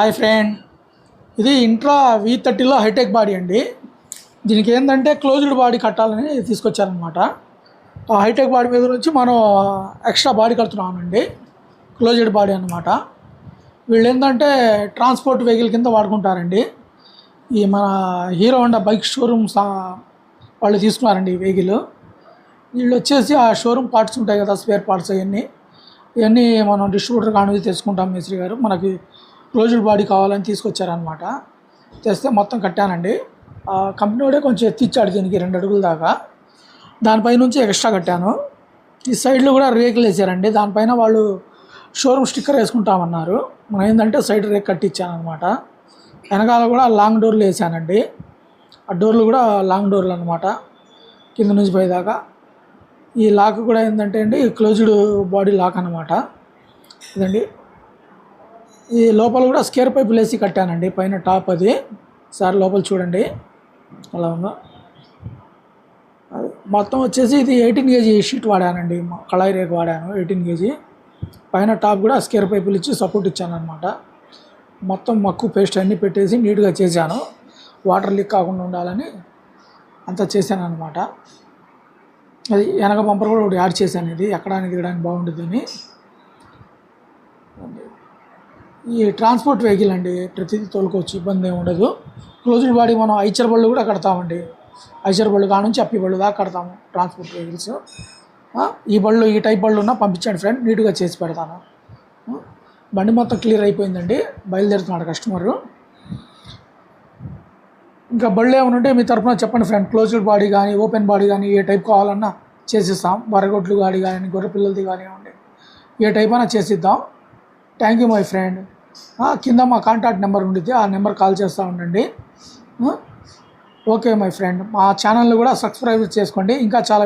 Hi friend. ఇది Intra V థర్టీలో hi tech body అండి. దీనికి ఏంటంటే క్లోజ్డ్ బాడీ కట్టాలని తీసుకొచ్చారనమాట ఆ హైటెక్ బాడీ మీద నుంచి మనం ఎక్స్ట్రా బాడీ కడుతున్నామండి. క్లోజ్డ్ బాడీ అనమాట వీళ్ళు ఏంటంటే ట్రాన్స్పోర్ట్ వెహికల్ కింద వాడుకుంటారండి. ఈ మన హీరో హోండా బైక్ షోరూమ్ వాళ్ళు తీసుకున్నారండి ఈ వెహికల్. వీళ్ళు వచ్చేసి ఆ షోరూమ్ పార్ట్స్ ఉంటాయి కదా స్పేర్ పార్ట్స్ అవన్నీ. ఇవన్నీ మనం డిస్ట్రిబ్యూటర్ కానీ తెచ్చుకుంటాం మేస్త్రి గారు. మనకి క్లోజ్డ్ బాడీ కావాలని తీసుకొచ్చారనమాట తెస్తే మొత్తం కట్టానండి. ఆ కంపెనీ వాడే కొంచెం ఎత్తిచ్చాడు దీనికి రెండు అడుగుల దాకా. దానిపై నుంచి ఎక్స్ట్రా కట్టాను. ఈ సైడ్లో కూడా రేకులు వేసారండి. దానిపైన వాళ్ళు షోరూమ్ స్టిక్కర్ వేసుకుంటామన్నారు. మనం ఏంటంటే సైడ్ రేక్ కట్టించాను అనమాట వెనకాల కూడా లాంగ్ డోర్లు వేసానండి. ఆ డోర్లు కూడా లాంగ్ డోర్లు అనమాట కింద నుంచి పోయేదాకా ఈ లాక్ కూడా ఏంటంటే అండి క్లోజ్డ్ బాడీ లాక్ అనమాట ఇదండి. ఈ లోపల కూడా స్కేర్ పైపులు వేసి కట్టానండి. పైన టాప్ అది. సార్ లోపల చూడండి. అలా ఉందో? అది మొత్తం వచ్చేసి ఇది ఎయిటీన్ కేజీ షీట్ వాడానండి. కళాయి రేకు వాడాను ఎయిటీన్ కేజీ. పైన టాప్ కూడా స్కేర్ పైపులు ఇచ్చి సపోర్ట్ ఇచ్చాను అనమాట మొత్తం మక్కు పేస్ట్ అన్నీ పెట్టేసి నీట్గా చేశాను. వాటర్ లీక్ కాకుండా ఉండాలని అంతా చేశాను అనమాట అది వెనక బంపర్ కూడా ఒకటి యాడ్ చేశాను ఇది. ఎక్కడానికి దిగడానికి బాగుంటుందని ఈ ట్రాన్స్పోర్ట్ వెహికల్ అండి ప్రతిదీ తోలుకోవచ్చు ఇబ్బంది ఏమి ఉండదు. క్లోజ్డ్ బాడీ మనం ఐచర్ బళ్ళు కూడా కడతామండి. ఐచర్ బళ్ళు కాడ నుంచి అప్పి బళ్ళు దాకా కడతాము ట్రాన్స్పోర్ట్ వెహికల్స్. ఈ బళ్ళు ఈ టైప్ బళ్ళు ఉన్నా పంపించండి ఫ్రెండ్ నీట్గా చేసి పెడతాను. బండి మొత్తం క్లియర్ అయిపోయిందండి బయలుదేరుతున్నాడు కస్టమరు. ఇంకా బళ్ళు ఏమనుంటే ఉంటే మీ తరఫున చెప్పండి ఫ్రెండ్ క్లోజ్డ్ బాడీ కానీ ఓపెన్ బాడీ కానీ ఏ టైప్ కావాలన్నా చేసిస్తాం. వరగొడ్లు గాడి కానీ గొర్రె పిల్లలది కానివ్వండి ఏ టైప్ అయినా చేసిద్దాం. థ్యాంక్ యూ మై ఫ్రెండ్ కింద మా కాంటాక్ట్ నెంబర్ ఉండితే ఆ నెంబర్ కాల్ చేస్తూ ఉండండి. ఓకే మై ఫ్రెండ్ మా ఛానల్ని కూడా సబ్స్క్రైబ్ చేసుకోండి. ఇంకా చాలా